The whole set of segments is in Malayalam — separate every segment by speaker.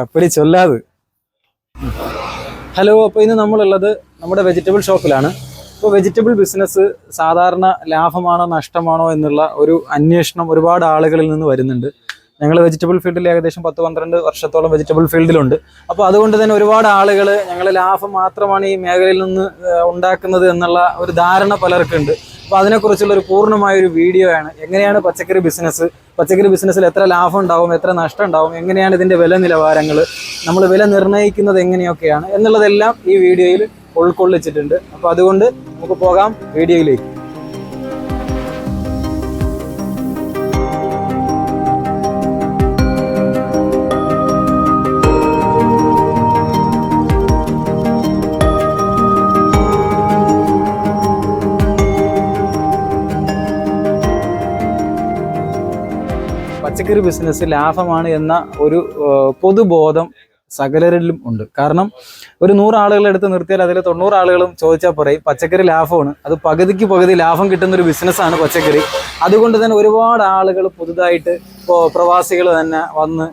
Speaker 1: അപ്പടി ചൊല്ലാത്. ഹലോ അപ്പോൾ ഇന്ന് നമ്മളുള്ളത് നമ്മുടെ വെജിറ്റബിൾ ഷോപ്പിലാണ് ഇപ്പോൾ വെജിറ്റബിൾ ബിസിനസ് സാധാരണ ലാഭമാണോ നഷ്ടമാണോ എന്നുള്ള ഒരു അന്വേഷണം ഒരുപാട് ആളുകളിൽ നിന്ന് വരുന്നുണ്ട്. ഞങ്ങൾ വെജിറ്റബിൾ ഫീൽഡിൽ ഏകദേശം പത്ത് പന്ത്രണ്ട് വർഷത്തോളം വെജിറ്റബിൾ ഫീൽഡിലുണ്ട് അപ്പോൾ അതുകൊണ്ട് തന്നെ ഒരുപാട് ആളുകൾ ഞങ്ങൾ ലാഭം മാത്രമാണ് ഈ മേഖലയിൽ നിന്ന് ഉണ്ടാക്കുന്നത് എന്നുള്ള ഒരു ധാരണ പലർക്കുണ്ട്. അപ്പോൾ അതിനെക്കുറിച്ചുള്ള ഒരു പൂർണമായ ഒരു വീഡിയോ ആണ്. എങ്ങനെയാണ് പച്ചക്കറി ബിസിനസ് പച്ചക്കറി ബിസിനസ്സിൽ എത്ര ലാഭം ഉണ്ടാവും എത്ര നഷ്ടം ഉണ്ടാവും എങ്ങനെയാണ് ഇതിന്റെ വില നിലവാരങ്ങൾ നമ്മൾ വില നിർണയിക്കുന്നത് എങ്ങനെയൊക്കെയാണ് എന്നുള്ളതെല്ലാം ഈ വീഡിയോയിൽ ഉൾക്കൊള്ളിച്ചിട്ടുണ്ട്. അപ്പോൾ അതുകൊണ്ട് നമുക്ക് പോകാം വീഡിയോയിലേക്ക്. പച്ചക്കറി ബിസിനസ് ലാഭമാണ് എന്ന ഒരു പൊതുബോധം സകലരിലും ഉണ്ട്. കാരണം ഒരു നൂറ് ആളുകളെ എടുത്ത് നിർത്തിയാൽ അതിൽ തൊണ്ണൂറ് ആളുകളും ചോദിച്ചാൽ പറയും പച്ചക്കറി ലാഭമാണ്. അത് പകുതിക്ക് പകുതി ലാഭം കിട്ടുന്ന ഒരു ബിസിനസ്സാണ് പച്ചക്കറി. അതുകൊണ്ട് തന്നെ ഒരുപാട് ആളുകൾ പുതുതായിട്ട് ഇപ്പോൾ പ്രവാസികൾ തന്നെ വന്ന്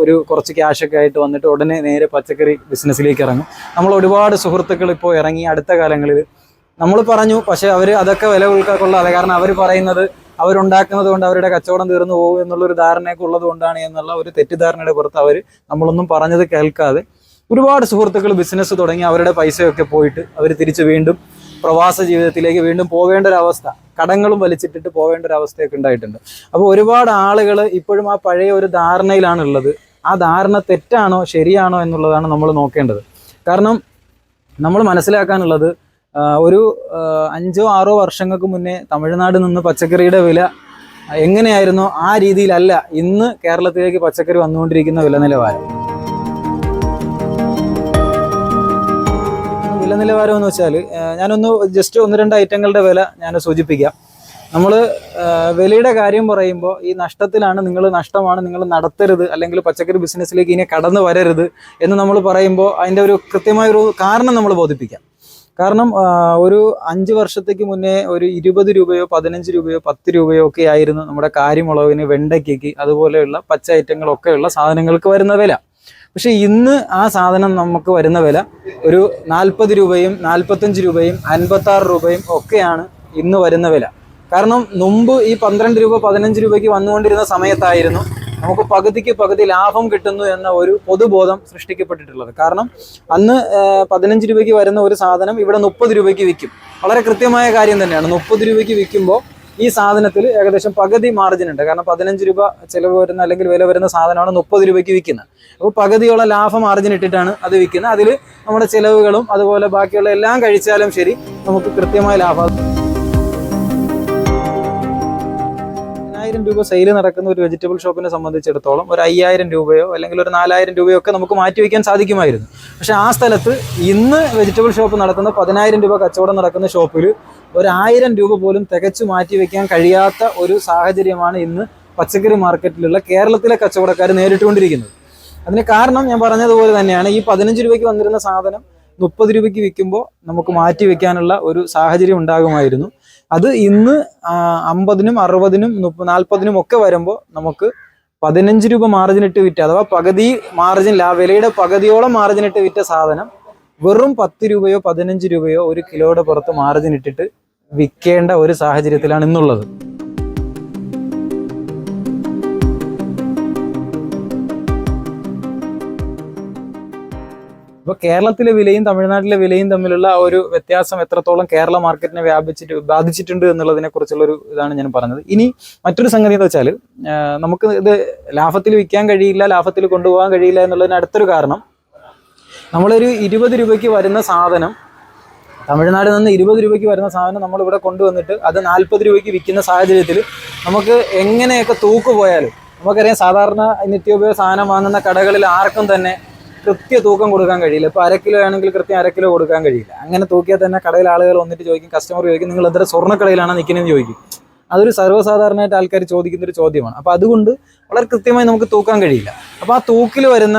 Speaker 1: ഒരു കുറച്ച് ക്യാഷൊക്കെ ആയിട്ട് വന്നിട്ട് ഉടനെ നേരെ പച്ചക്കറി ബിസിനസ്സിലേക്ക് ഇറങ്ങും. നമ്മൾ ഒരുപാട് സുഹൃത്തുക്കൾ ഇപ്പോൾ ഇറങ്ങി അടുത്ത കാലങ്ങളിൽ നമ്മൾ പറഞ്ഞു പക്ഷേ അവർ അതൊക്കെ വില ഉൾക്കൊള്ളാതെ കാരണം അവർ പറയുന്നത് അവരുണ്ടാക്കുന്നത് കൊണ്ട് അവരുടെ കച്ചവടം തീർന്നു പോകും എന്നുള്ളൊരു ധാരണയൊക്കെ ഉള്ളത് കൊണ്ടാണ് എന്നുള്ള ഒരു തെറ്റിദ്ധാരണയുടെ പുറത്ത് അവർ നമ്മളൊന്നും പറഞ്ഞത് കേൾക്കാതെ ഒരുപാട് സുഹൃത്തുക്കൾ ബിസിനസ് തുടങ്ങി അവരുടെ പൈസയൊക്കെ പോയിട്ട് അവർ തിരിച്ച് വീണ്ടും പ്രവാസ ജീവിതത്തിലേക്ക് വീണ്ടും പോവേണ്ട ഒരു അവസ്ഥ കടങ്ങളും വലിച്ചിട്ടിട്ട് പോവേണ്ട ഒരു അവസ്ഥയൊക്കെ ഉണ്ടായിട്ടുണ്ട്. അപ്പോൾ ഒരുപാട് ആളുകൾ ഇപ്പോഴും ആ പഴയ ഒരു ധാരണയിലാണ് ഉള്ളത് ആ ധാരണ തെറ്റാണോ ശരിയാണോ എന്നുള്ളതാണ് നമ്മൾ നോക്കേണ്ടത്. കാരണം നമ്മൾ മനസ്സിലാക്കാനുള്ളത് ഒരു അഞ്ചോ ആറോ വർഷങ്ങൾക്ക് മുന്നേ തമിഴ്നാട് നിന്ന് പച്ചക്കറിയുടെ വില എങ്ങനെയായിരുന്നു? ആ രീതിയിലല്ല ഇന്ന് കേരളത്തിലേക്ക് പച്ചക്കറി വന്നുകൊണ്ടിരിക്കുന്ന വില നിലവാരം വില നിലവാരം എന്ന് വെച്ചാൽ ഞാനൊന്ന് ജസ്റ്റ് ഒന്ന് രണ്ട് ഐറ്റങ്ങളുടെ വില ഞാൻ സൂചിപ്പിക്കാം. നമ്മൾ വിലയുടെ കാര്യം പറയുമ്പോൾ ഈ നഷ്ടത്തിലാണ് നിങ്ങൾ നഷ്ടമാണ് നിങ്ങൾ നടത്തരുത് അല്ലെങ്കിൽ പച്ചക്കറി ബിസിനസ്സിലേക്ക് ഇനി കടന്നു വരരുത് എന്ന് നമ്മൾ പറയുമ്പോൾ അതിന്റെ ഒരു കൃത്യമായൊരു കാരണം നമ്മൾ ബോധിപ്പിക്കാം. കാരണം ഒരു അഞ്ച് വർഷത്തേക്ക് മുന്നേ ഒരു ഇരുപത് രൂപയോ പതിനഞ്ച് രൂപയോ പത്ത് രൂപയോ ഒക്കെ ആയിരുന്നു നമ്മുടെ കാരിമുളകിന് വെണ്ടയ്ക്കയ്ക്ക് അതുപോലെയുള്ള പച്ച ഐറ്റങ്ങളൊക്കെയുള്ള സാധനങ്ങൾക്ക് വരുന്ന വില. പക്ഷെ ഇന്ന് ആ സാധനം നമുക്ക് വരുന്ന വില ഒരു നാൽപ്പത് രൂപയും നാൽപ്പത്തഞ്ച് രൂപയും അൻപത്തി ആറ് രൂപയും ഒക്കെയാണ് ഇന്ന് വരുന്ന വില. കാരണം മുമ്പ് ഈ പന്ത്രണ്ട് രൂപ പതിനഞ്ച് രൂപയ്ക്ക് വന്നുകൊണ്ടിരുന്ന സമയത്തായിരുന്നു നമുക്ക് പകുതിക്ക് പകുതി ലാഭം കിട്ടുന്നു എന്ന ഒരു പൊതുബോധം സൃഷ്ടിക്കപ്പെട്ടിട്ടുള്ളത്. കാരണം അന്ന് പതിനഞ്ച് രൂപയ്ക്ക് വരുന്ന ഒരു സാധനം ഇവിടെ മുപ്പത് രൂപയ്ക്ക് വിൽക്കും. വളരെ കൃത്യമായ കാര്യം തന്നെയാണ്. മുപ്പത് രൂപയ്ക്ക് വിൽക്കുമ്പോൾ ഈ സാധനത്തിൽ ഏകദേശം പകുതി മാർജിൻ ഉണ്ട്. കാരണം പതിനഞ്ച് രൂപ ചിലവ് വരുന്ന അല്ലെങ്കിൽ വില വരുന്ന സാധനമാണ് മുപ്പത് രൂപയ്ക്ക് വിൽക്കുന്നത്. അപ്പോൾ പകുതിയോളം ലാഭം മാർജിൻ ഇട്ടിട്ടാണ് അത് വിൽക്കുന്നത്. അതിൽ നമ്മുടെ ചിലവുകളും അതുപോലെ ബാക്കിയുള്ള എല്ലാം കഴിച്ചാലും ശരി നമുക്ക് കൃത്യമായ ലാഭം പതിനായിരം രൂപ സെയിൽ നടക്കുന്ന ഒരു വെജിറ്റബിൾ ഷോപ്പിനെ സംബന്ധിച്ചിടത്തോളം ഒരു അയ്യായിരം രൂപയോ അല്ലെങ്കിൽ ഒരു നാലായിരം രൂപയോ ഒക്കെ നമുക്ക് മാറ്റി വയ്ക്കാൻ സാധിക്കുമായിരുന്നു. പക്ഷെ ആ സ്ഥലത്ത് ഇന്ന് വെജിറ്റബിൾ ഷോപ്പ് നടത്തുന്ന പതിനായിരം രൂപ കച്ചവടം നടക്കുന്ന ഷോപ്പിൽ ഒരു രൂപ പോലും തികച്ചു മാറ്റി വയ്ക്കാൻ കഴിയാത്ത ഒരു സാഹചര്യമാണ് ഇന്ന് പച്ചക്കറി മാർക്കറ്റിലുള്ള കേരളത്തിലെ കച്ചവടക്കാർ നേരിട്ടുകൊണ്ടിരിക്കുന്നത്. അതിന് കാരണം ഞാൻ പറഞ്ഞതുപോലെ തന്നെയാണ് ഈ പതിനഞ്ച് രൂപയ്ക്ക് വന്നിരുന്ന സാധനം മുപ്പത് രൂപയ്ക്ക് വിൽക്കുമ്പോൾ നമുക്ക് മാറ്റി വെക്കാനുള്ള ഒരു സാഹചര്യം ഉണ്ടാകുമായിരുന്നു. അത് ഇന്ന് അമ്പതിനും അറുപതിനും നാൽപ്പതിനും ഒക്കെ വരുമ്പോൾ നമുക്ക് പതിനഞ്ച് രൂപ മാർജിൻ ഇട്ട് വിറ്റ അഥവാ പകുതി മാർജിൻ വിലയുടെ പകുതിയോളം മാർജിൻ ഇട്ട് വിറ്റ സാധനം വെറും പത്ത് രൂപയോ പതിനഞ്ച് രൂപയോ ഒരു കിലോയുടെ പുറത്ത് മാർജിൻ ഇട്ടിട്ട് വിൽക്കേണ്ട ഒരു സാഹചര്യത്തിലാണ് ഇന്നുള്ളത്. ഇപ്പൊ കേരളത്തിലെ വിലയും തമിഴ്നാട്ടിലെ വിലയും തമ്മിലുള്ള ആ ഒരു വ്യത്യാസം എത്രത്തോളം കേരള മാർക്കറ്റിനെ വ്യാപിച്ചിട്ട് ബാധിച്ചിട്ടുണ്ട് എന്നുള്ളതിനെ കുറിച്ചുള്ള ഒരു ഇതാണ് ഞാൻ പറഞ്ഞത്. ഇനി മറ്റൊരു സംഗതി എന്ന് വെച്ചാൽ നമുക്ക് ഇത് ലാഭത്തിൽ വിൽക്കാൻ കഴിയില്ല ലാഭത്തിൽ കൊണ്ടുപോകാൻ കഴിയില്ല എന്നുള്ളതിന് അടുത്തൊരു കാരണം നമ്മളൊരു ഇരുപത് രൂപയ്ക്ക് വരുന്ന സാധനം തമിഴ്നാട് നിന്ന് ഇരുപത് രൂപയ്ക്ക് വരുന്ന സാധനം നമ്മൾ ഇവിടെ കൊണ്ടുവന്നിട്ട് അത് നാൽപ്പത് രൂപയ്ക്ക് വിൽക്കുന്ന സാഹചര്യത്തിൽ നമുക്ക് എങ്ങനെയൊക്കെ തൂക്ക് പോയാലും നമുക്കറിയാം സാധാരണ നിത്യോപയോഗ സാധനം വാങ്ങുന്ന കടകളിൽ ആർക്കും തന്നെ കൃത്യ തൂക്കം കൊടുക്കാൻ കഴിയില്ല. ഇപ്പോൾ അര കിലോ ആണെങ്കിൽ കൃത്യം അര കിലോ കൊടുക്കാൻ കഴിയില്ല. അങ്ങനെ തൂക്കിയാൽ തന്നെ കടയിൽ ആളുകൾ വന്നിട്ട് ചോദിക്കും കസ്റ്റമർ ചോദിക്കും നിങ്ങൾ എത്ര സ്വർണക്കടയിലാണ് നിൽക്കുന്നതെന്ന് ചോദിക്കും. അതൊരു സർവസാധാരണമായിട്ട് ആൾക്കാർ ചോദിക്കുന്ന ഒരു ചോദ്യമാണ്. അപ്പോൾ അതുകൊണ്ട് വളരെ കൃത്യമായി നമുക്ക് തൂക്കാൻ കഴിയില്ല. അപ്പോൾ ആ തൂക്കിൽ വരുന്ന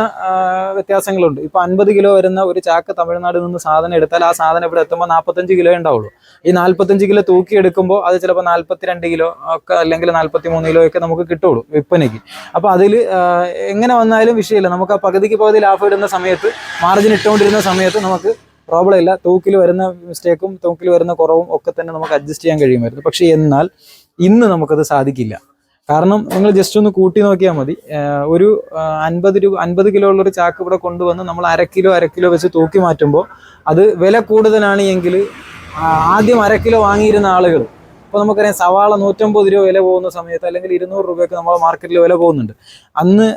Speaker 1: വ്യത്യാസങ്ങളുണ്ട്. ഇപ്പോൾ അൻപത് കിലോ വരുന്ന ഒരു ചാക്ക് തമിഴ്നാട് നിന്ന് സാധനം എടുത്താൽ ആ സാധനം ഇവിടെ എത്തുമ്പോൾ നാൽപ്പത്തഞ്ച് കിലോ ഉണ്ടാവുള്ളൂ. ഈ നാൽപ്പത്തഞ്ച് കിലോ തൂക്കി എടുക്കുമ്പോൾ അത് ചിലപ്പോൾ നാൽപ്പത്തിരണ്ട് കിലോ ഒക്കെ അല്ലെങ്കിൽ നാൽപ്പത്തി മൂന്ന് കിലോ ഒക്കെ നമുക്ക് കിട്ടുള്ളൂ വിൽപ്പനയ്ക്ക്. അപ്പോൾ അതിൽ എങ്ങനെ വന്നാലും വിഷയമില്ല. നമുക്ക് ആ പകുതിക്ക് പകുതി ലാഭം ഇടുന്ന സമയത്ത് മാർജിൻ ഇട്ടുകൊണ്ടിരുന്ന സമയത്ത് നമുക്ക് പ്രോബ്ലം ഇല്ല. തൂക്കിൽ വരുന്ന മിസ്റ്റേക്കും തൂക്കിൽ വരുന്ന കുറവും ഒക്കെ തന്നെ നമുക്ക് അഡ്ജസ്റ്റ് ചെയ്യാൻ കഴിയുമായിരുന്നു. പക്ഷേ എന്നാൽ ഇന്ന് നമുക്കത് സാധിക്കില്ല. കാരണം നിങ്ങൾ ജസ്റ്റ് ഒന്ന് കൂട്ടി നോക്കിയാൽ മതി. ഒരു അൻപത് രൂപ അൻപത് കിലോ ഉള്ളൊരു ചാക്ക് ഇവിടെ കൊണ്ടുവന്ന് നമ്മൾ അര കിലോ അര കിലോ വെച്ച് തൂക്കി മാറ്റുമ്പോൾ അത് വില കൂടുതലാണ് എങ്കിൽ ആദ്യം അര കിലോ വാങ്ങിയിരുന്ന ആളുകൾ ഇപ്പോൾ നമുക്കറിയാം സവാള നൂറ്റമ്പത് രൂപ വില പോകുന്ന സമയത്ത് അല്ലെങ്കിൽ ഇരുന്നൂറ് രൂപയൊക്കെ നമ്മൾ മാർക്കറ്റിൽ വില പോകുന്നുണ്ട്. അന്ന്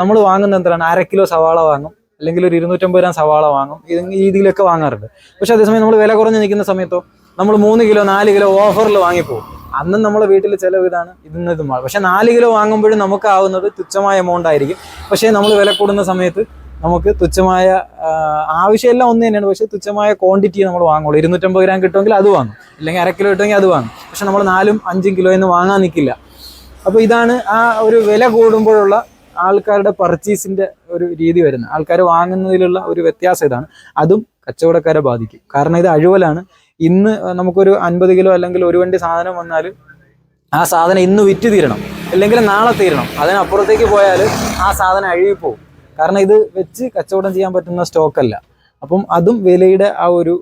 Speaker 1: നമ്മൾ വാങ്ങുന്ന എന്താണ്? അര കിലോ സവാള വാങ്ങും. അല്ലെങ്കിൽ ഒരു ഇരുന്നൂറ്റമ്പത് ഗ്രാം സവാള വാങ്ങും. ഈ രീതിയിലൊക്കെ വാങ്ങാറുണ്ട്. പക്ഷെ അതേസമയം നമ്മൾ വില കുറഞ്ഞ് നിൽക്കുന്ന സമയത്തോ നമ്മൾ മൂന്ന് കിലോ നാല് കിലോ ഓഫറിൽ വാങ്ങിപ്പോകും. അന്നും നമ്മളെ വീട്ടിൽ ചിലവ് ഇതാണ് ഇതിന്ന് ഇതും പക്ഷെ നാല് കിലോ വാങ്ങുമ്പോഴും നമുക്കാവുന്നത് തുച്ഛമായ എമൗണ്ട് ആയിരിക്കും. പക്ഷേ നമ്മൾ വില കൂടുന്ന സമയത്ത് നമുക്ക് തുച്ഛമായ ആവശ്യമെല്ലാം ഒന്ന് തന്നെയാണ്. പക്ഷേ തുച്ഛമായ ക്വാണ്ടിറ്റി നമ്മൾ വാങ്ങുള്ളൂ. ഇരുന്നൂറ്റമ്പത് ഗ്രാം കിട്ടുമെങ്കിൽ അത് വാങ്ങും. അല്ലെങ്കിൽ അര കിലോ കിട്ടുമെങ്കിൽ അത് വാങ്ങും. പക്ഷെ നമ്മൾ നാലും അഞ്ചും കിലോ എന്ന് വാങ്ങാൻ നിൽക്കില്ല. അപ്പോൾ ഇതാണ് ആ ഒരു വില കൂടുമ്പോഴുള്ള ആൾക്കാരുടെ പർച്ചേസിന്റെ ഒരു രീതി വരുന്നത്. ആൾക്കാർ വാങ്ങുന്നതിലുള്ള ഒരു വ്യത്യാസം ഇതാണ്. അതും കച്ചവടക്കാരെ ബാധിക്കും. കാരണം ഇത് അഴുവലാണ് ഇന്ന് നമുക്കൊരു അൻപത് കിലോ അല്ലെങ്കിൽ ഒരു വണ്ടി സാധനം വന്നാൽ ആ സാധനം ഇന്ന് വിറ്റ് തീരണം. അല്ലെങ്കിൽ നാളെ തീരണം. അതിനപ്പുറത്തേക്ക് പോയാൽ ആ സാധനം അഴുകിപ്പോവും. കാരണം ഇത് വെച്ച് കച്ചവടം ചെയ്യാൻ പറ്റുന്ന സ്റ്റോക്കല്ല അപ്പം അതും വിലയുടെ ആ ഒരു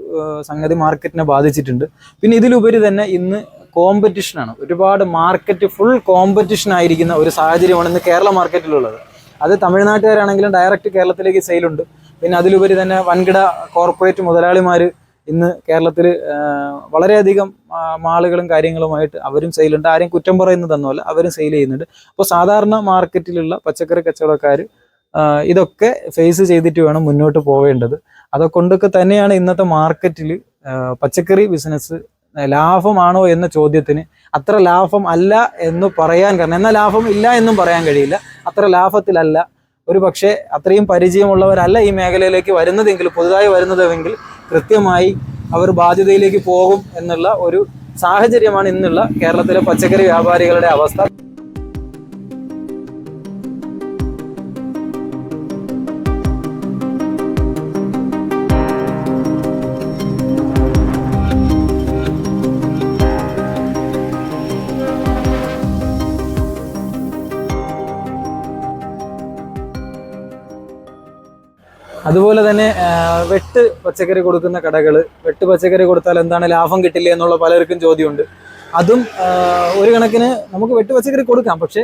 Speaker 1: സംഗതി മാർക്കറ്റിനെ ബാധിച്ചിട്ടുണ്ട്. പിന്നെ ഇതിലുപരി തന്നെ ഇന്ന് കോമ്പറ്റീഷനാണ് ഒരുപാട് മാർക്കറ്റ് ഫുൾ കോമ്പറ്റീഷൻ ആയിരിക്കുന്ന ഒരു സാഹചര്യമാണ് ഇന്ന് കേരള മാർക്കറ്റിലുള്ളത് അത് തമിഴ്നാട്ടുകാരാണെങ്കിലും ഡയറക്റ്റ് കേരളത്തിലേക്ക് സെയിലുണ്ട് പിന്നെ അതിലുപരി തന്നെ വൻകിട കോർപ്പറേറ്റ് മുതലാളിമാർ ഇന്ന് കേരളത്തിൽ വളരെയധികം മാളുകളും കാര്യങ്ങളുമായിട്ട് അവരും സെയിലുണ്ട് ആരെയും കുറ്റം പറയുന്നതൊന്നുമല്ല അവരും സെയിൽ ചെയ്യുന്നുണ്ട്. അപ്പോൾ സാധാരണ മാർക്കറ്റിലുള്ള പച്ചക്കറി കച്ചവടക്കാർ ഇതൊക്കെ ഫേസ് ചെയ്തിട്ട് വേണം മുന്നോട്ട് പോവേണ്ടത്. അതൊക്കെ തന്നെയാണ് ഇന്നത്തെ മാർക്കറ്റിൽ പച്ചക്കറി ബിസിനസ് ലാഭമാണോ എന്ന ചോദ്യത്തിന് അത്ര ലാഭം അല്ല എന്ന് പറയാൻ കാരണം. എന്നാൽ ലാഭം ഇല്ല എന്നും പറയാൻ കഴിയില്ല. അത്ര ലാഭത്തിലല്ല. ഒരു പക്ഷേ അത്രയും പരിചയമുള്ളവരല്ല ഈ മേഖലയിലേക്ക് വരുന്നതെങ്കിൽ പുതുതായി വരുന്നതെങ്കിൽ കൃത്യമായി അവർ ബാധ്യതയിലേക്ക് പോകും എന്നുള്ള ഒരു സാഹചര്യമാണ് ഇന്നുള്ള കേരളത്തിലെ പച്ചക്കറി വ്യാപാരികളുടെ അവസ്ഥ. അതുപോലെ തന്നെ വെട്ട് പച്ചക്കറി കൊടുക്കുന്ന കടകൾ വെട്ട് പച്ചക്കറി കൊടുത്താൽ എന്താണ് ലാഭം കിട്ടില്ല എന്നുള്ള പലർക്കും ചോദ്യമുണ്ട്. അതും ഒരു കണക്കിന് നമുക്ക് വെട്ട് പച്ചക്കറി കൊടുക്കാം പക്ഷേ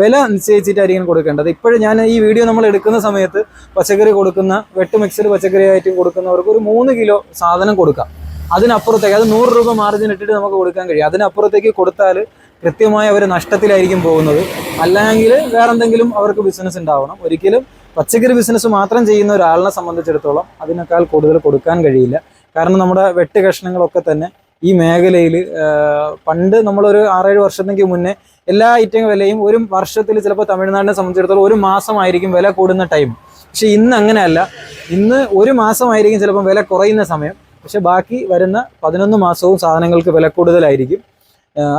Speaker 1: വില നിശ്ചയിച്ചിട്ടായിരിക്കും കൊടുക്കേണ്ടത്. ഇപ്പോഴും ഞാൻ ഈ വീഡിയോ നമ്മൾ എടുക്കുന്ന സമയത്ത് പച്ചക്കറി കൊടുക്കുന്ന വെട്ട് മിക്സഡ് പച്ചക്കറി ആയിട്ട് കൊടുക്കുന്നവർക്ക് ഒരു മൂന്ന് കിലോ സാധനം കൊടുക്കാം. അതിനപ്പുറത്തേക്ക് അത് നൂറ് രൂപ മാർജിൻ ഇട്ടിട്ട് നമുക്ക് കൊടുക്കാൻ കഴിയും. അതിനപ്പുറത്തേക്ക് കൊടുത്താൽ കൃത്യമായി അവർ നഷ്ടത്തിലായിരിക്കും പോകുന്നത്. അല്ലെങ്കിൽ വേറെന്തെങ്കിലും അവർക്ക് ബിസിനസ് ഉണ്ടാവണം. ഒരിക്കലും പച്ചക്കറി ബിസിനസ് മാത്രം ചെയ്യുന്ന ഒരാളിനെ സംബന്ധിച്ചിടത്തോളം അതിനേക്കാൾ കൂടുതൽ കൊടുക്കാൻ കഴിയില്ല. കാരണം നമ്മുടെ വെട്ട് കഷ്ണങ്ങളൊക്കെ തന്നെ ഈ മേഖലയിൽ പണ്ട് നമ്മളൊരു ആറേഴ് വർഷത്തേക്ക് മുന്നേ എല്ലാ ഐറ്റം വിലയും ഒരു വർഷത്തിൽ ചിലപ്പോൾ തമിഴ്നാടിനെ സംബന്ധിച്ചിടത്തോളം ഒരു മാസമായിരിക്കും വില കൂടുന്ന ടൈം. പക്ഷെ ഇന്ന് അങ്ങനെയല്ല. ഇന്ന് ഒരു മാസമായിരിക്കും ചിലപ്പോൾ വില കുറയുന്ന സമയം. പക്ഷെ ബാക്കി വരുന്ന പതിനൊന്ന് മാസവും സാധനങ്ങൾക്ക് വില കൂടുതലായിരിക്കും.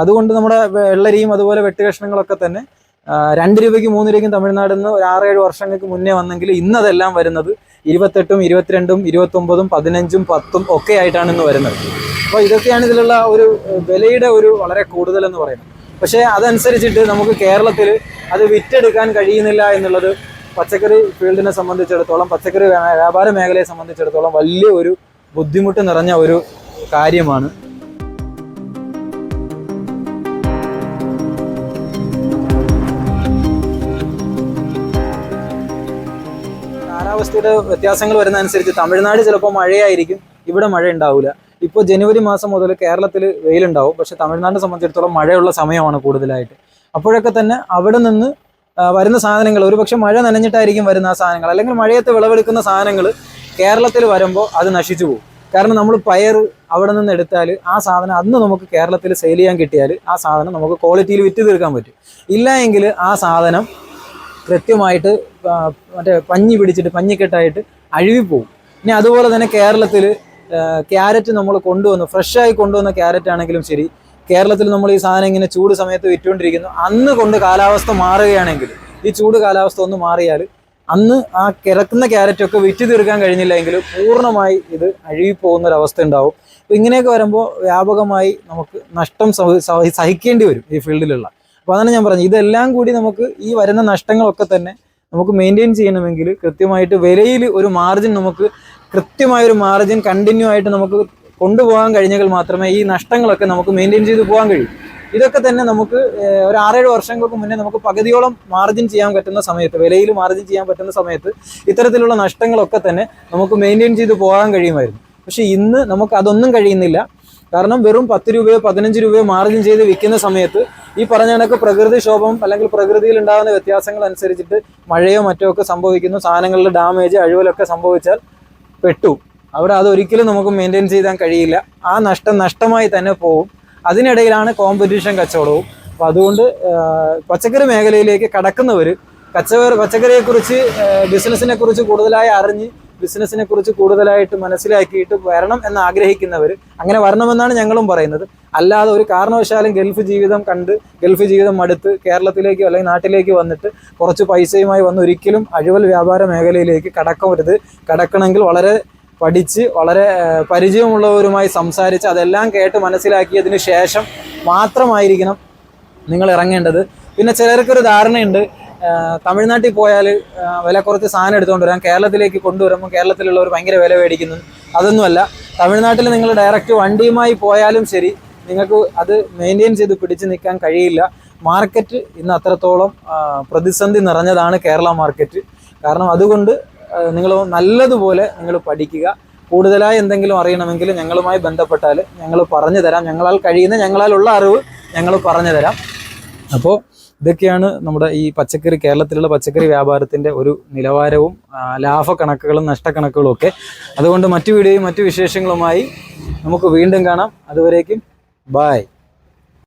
Speaker 1: അതുകൊണ്ട് നമ്മുടെ വെള്ളരിയും അതുപോലെ വെട്ടുകഷ്ണങ്ങളൊക്കെ തന്നെ രണ്ട് രൂപയ്ക്ക് മൂന്ന് രൂപയ്ക്കും തമിഴ്നാട്ടിൽ നിന്ന് ഒരു ആറേഴ് വർഷങ്ങൾക്ക് മുന്നേ വന്നെങ്കിൽ ഇന്നതെല്ലാം വരുന്നത് ഇരുപത്തെട്ടും ഇരുപത്തിരണ്ടും ഇരുപത്തൊമ്പതും പതിനഞ്ചും പത്തും ഒക്കെ ആയിട്ടാണ് ഇന്ന് വരുന്നത്. അപ്പോൾ ഇതൊക്കെയാണ് ഇതിലുള്ള ഒരു വിലയുടെ ഒരു വളരെ കൂടുതൽ എന്ന് പറയുന്നത്. പക്ഷേ അതനുസരിച്ചിട്ട് നമുക്ക് കേരളത്തിൽ അത് വിറ്റെടുക്കാൻ കഴിയുന്നില്ല എന്നുള്ളത് പച്ചക്കറി ഫീൽഡിനെ സംബന്ധിച്ചിടത്തോളം പച്ചക്കറി വ്യാപാര മേഖലയെ സംബന്ധിച്ചിടത്തോളം വലിയ ഒരു ബുദ്ധിമുട്ട് നിറഞ്ഞ ഒരു കാര്യമാണ്. കാലാവസ്ഥയുടെ വ്യത്യാസങ്ങൾ വരുന്ന അനുസരിച്ച് തമിഴ്നാട് ചിലപ്പോൾ മഴയായിരിക്കും. ഇവിടെ മഴ ഉണ്ടാവില്ല ഇപ്പോൾ ജനുവരി മാസം മുതൽ കേരളത്തിൽ വെയിലുണ്ടാവും. പക്ഷേ തമിഴ്നാടിനെ സംബന്ധിച്ചിടത്തോളം മഴയുള്ള സമയമാണ് കൂടുതലായിട്ട്. അപ്പോഴൊക്കെ തന്നെ അവിടെ നിന്ന് വരുന്ന സാധനങ്ങൾ ഒരുപക്ഷെ മഴ നനഞ്ഞിട്ടായിരിക്കും വരുന്ന ആ സാധനങ്ങൾ അല്ലെങ്കിൽ മഴയത്ത് വിളവെടുക്കുന്ന സാധനങ്ങൾ കേരളത്തിൽ വരുമ്പോൾ അത് നശിച്ചു പോകും. കാരണം നമ്മൾ പയർ അവിടെ നിന്ന് എടുത്താൽ ആ സാധനം അന്ന് നമുക്ക് കേരളത്തിൽ സെയിൽ ചെയ്യാൻ കിട്ടിയാൽ ആ സാധനം നമുക്ക് ക്വാളിറ്റിയിൽ വിറ്റ് തീർക്കാൻ പറ്റും. ഇല്ല എങ്കിൽ ആ സാധനം കൃത്യമായിട്ട് മറ്റേ പഞ്ഞി പിടിച്ചിട്ട് പഞ്ഞിക്കെട്ടായിട്ട് അഴുകിപ്പോവും. ഇനി അതുപോലെ തന്നെ കേരളത്തിൽ ക്യാരറ്റ് നമ്മൾ കൊണ്ടുവന്നു ഫ്രഷായി കൊണ്ടുവന്ന ക്യാരറ്റ് ആണെങ്കിലും ശരി കേരളത്തിൽ നമ്മൾ ഈ സാധനം ഇങ്ങനെ ചൂട് സമയത്ത് വിറ്റുകൊണ്ടിരിക്കുന്നു. അന്ന് കൊണ്ട് കാലാവസ്ഥ മാറുകയാണെങ്കിൽ ഈ ചൂട് കാലാവസ്ഥ ഒന്ന് മാറിയാൽ അന്ന് ആ കിടക്കുന്ന ക്യാരറ്റൊക്കെ വിറ്റ് തീർക്കാൻ കഴിഞ്ഞില്ലെങ്കിൽ പൂർണമായി ഇത് അഴുകിപ്പോകുന്ന ഒരു അവസ്ഥ ഉണ്ടാവും അപ്പോൾ ഇങ്ങനെയൊക്കെ വരുമ്പോൾ വ്യാപകമായി നമുക്ക് നഷ്ടം സഹ- സഹ- സഹിക്കേണ്ടി വരും ഈ ഫീൽഡിലുള്ള. അപ്പോൾ അതാണ് ഞാൻ പറഞ്ഞത്. ഇതെല്ലാം കൂടി നമുക്ക് ഈ വരുന്ന നഷ്ടങ്ങളൊക്കെ തന്നെ നമുക്ക് മെയിന്റെയിൻ ചെയ്യണമെങ്കിൽ കൃത്യമായിട്ട് വിലയിൽ ഒരു മാർജിൻ നമുക്ക് കൃത്യമായ ഒരു മാർജിൻ കണ്ടിന്യൂ ആയിട്ട് നമുക്ക് കൊണ്ടുപോകാൻ കഴിഞ്ഞെങ്കിൽ മാത്രമേ ഈ നഷ്ടങ്ങളൊക്കെ നമുക്ക് മെയിന്റെയിൻ ചെയ്ത് പോകാൻ കഴിയൂ. ഇതൊക്കെ തന്നെ നമുക്ക് ഒരു ആറേഴ് വർഷങ്ങൾക്ക് മുന്നേ നമുക്ക് പകുതിയോളം മാർജിൻ ചെയ്യാൻ പറ്റുന്ന സമയത്ത് വിലയിൽ മാർജിൻ ചെയ്യാൻ പറ്റുന്ന സമയത്ത് ഇത്തരത്തിലുള്ള നഷ്ടങ്ങളൊക്കെ തന്നെ നമുക്ക് മെയിന്റെയിൻ ചെയ്ത് പോകാൻ കഴിയുമായിരുന്നു. പക്ഷെ ഇന്ന് നമുക്ക് അതൊന്നും കഴിയുന്നില്ല. കാരണം വെറും പത്ത് രൂപയോ പതിനഞ്ച് രൂപയോ മാർജിൻ ചെയ്ത് വിൽക്കുന്ന സമയത്ത് ഈ പറഞ്ഞ കണക്ക് പ്രകൃതിക്ഷോഭം അല്ലെങ്കിൽ പ്രകൃതിയിൽ ഉണ്ടാകുന്ന വ്യത്യാസങ്ങൾ അനുസരിച്ചിട്ട് മഴയോ മറ്റോ ഒക്കെ സംഭവിക്കുന്നു. സാധനങ്ങളുടെ ഡാമേജ് അഴിവലൊക്കെ സംഭവിച്ചാൽ പെട്ടു. അവിടെ അത് ഒരിക്കലും നമുക്ക് മെയിന്റെയിൻ ചെയ്യാൻ കഴിയില്ല. ആ നഷ്ടം നഷ്ടമായി തന്നെ പോവും. അതിനിടയിലാണ് കോമ്പറ്റീഷൻ കച്ചവടവും. അപ്പോൾ അതുകൊണ്ട് പച്ചക്കറി മേഖലയിലേക്ക് കടക്കുന്നവർ കച്ചവട പച്ചക്കറിയെക്കുറിച്ച് ബിസിനസ്സിനെ കുറിച്ച് കൂടുതലായി അറിഞ്ഞ് ബിസിനസ്സിനെ കുറിച്ച് കൂടുതലായിട്ട് മനസ്സിലാക്കിയിട്ട് വരണം എന്ന് ആഗ്രഹിക്കുന്നവർ അങ്ങനെ വരണമെന്നാണ് ഞങ്ങളും പറയുന്നത്. അല്ലാതെ ഒരു കാരണവശാലും ഗൾഫ് ജീവിതം കണ്ട് ഗൾഫ് ജീവിതം മടുത്ത് കേരളത്തിലേക്കോ അല്ലെങ്കിൽ നാട്ടിലേക്ക് വന്നിട്ട് കുറച്ച് പൈസയുമായി വന്ന് ഒരിക്കലും അഴിവൽ വ്യാപാര മേഖലയിലേക്ക് കടക്കരുത്. കടക്കണമെങ്കിൽ വളരെ പഠിച്ച് വളരെ പരിചയമുള്ളവരുമായി സംസാരിച്ച് അതെല്ലാം കേട്ട് മനസ്സിലാക്കിയതിന് ശേഷം മാത്രമായിരിക്കണം നിങ്ങൾ ഇറങ്ങേണ്ടത്. പിന്നെ ചിലർക്കൊരു ധാരണയുണ്ട് തമിഴ്നാട്ടിൽ പോയാൽ വില കുറച്ച് സാധനം എടുത്തുകൊണ്ട് വരാം. കേരളത്തിലേക്ക് കൊണ്ടുവരുമ്പോൾ കേരളത്തിലുള്ളവർ ഭയങ്കര വില മേടിക്കുന്നു. അതൊന്നുമല്ല തമിഴ്നാട്ടിൽ നിങ്ങൾ ഡയറക്റ്റ് വണ്ടിയുമായി പോയാലും ശരി നിങ്ങൾക്ക് അത് മെയിന്റെയിൻ ചെയ്ത് പിടിച്ചു നിൽക്കാൻ കഴിയില്ല. മാർക്കറ്റ് ഇന്ന് അത്രത്തോളം പ്രതിസന്ധി നിറഞ്ഞതാണ് കേരള മാർക്കറ്റ് കാരണം അതുകൊണ്ട് നിങ്ങൾ നല്ലതുപോലെ നിങ്ങൾ പഠിക്കുക. കൂടുതലായി എന്തെങ്കിലും അറിയണമെങ്കിൽ ഞങ്ങളുമായി ബന്ധപ്പെട്ടാൽ ഞങ്ങൾ പറഞ്ഞു തരാം. ഞങ്ങളാൽ കഴിയുന്ന ഞങ്ങളാലുള്ള അറിവ് ഞങ്ങൾ പറഞ്ഞു തരാം. അപ്പോൾ ഇതൊക്കെയാണ് നമ്മുടെ ഈ പച്ചക്കറി കേരളത്തിലുള്ള പച്ചക്കറി വ്യാപാരത്തിന്റെ ഒരു നിലവാരവും ലാഭ ലാഭക്കണക്കുകളും നഷ്ടക്കണക്കുകളും ഒക്കെ. അതുകൊണ്ട് മറ്റു വീഡിയോയും മറ്റു വിശേഷങ്ങളുമായി നമുക്ക് വീണ്ടും കാണാം. അതുവരേക്കും ബായ്